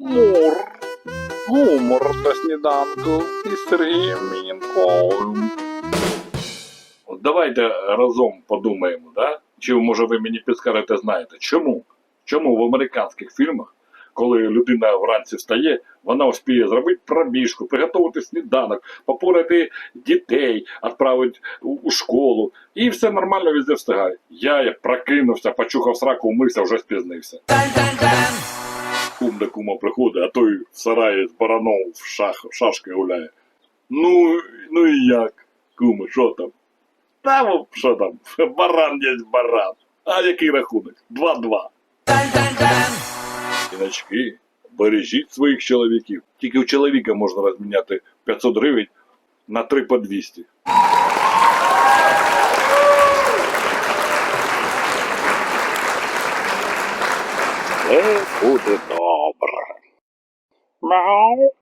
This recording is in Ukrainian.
Мур. Гумор на сніданку із Сергієм Мінковим. От давайте разом подумаємо, да? чи може ви мені підскажете, знаєте, чому? Чому в американських фільмах, коли людина вранці встає, вона успіє зробити пробіжку, приготувати сніданок, попорати дітей, відправити у, у школу, і все нормально везде встигає. Я як прокинувся, почухав сраку, умився, вже спізнився. Кум до кума приходить, а той в сараї з бараном в шах, шашки гуляє. Ну, ну і як, куме, що там? Та що там, баран є баран. А який рахунок? 2-2. Жіночки, бережіть своїх чоловіків. Тільки у чоловіка можна розміняти 500 гривень на 3 по 200. Все буде добре. Мяу.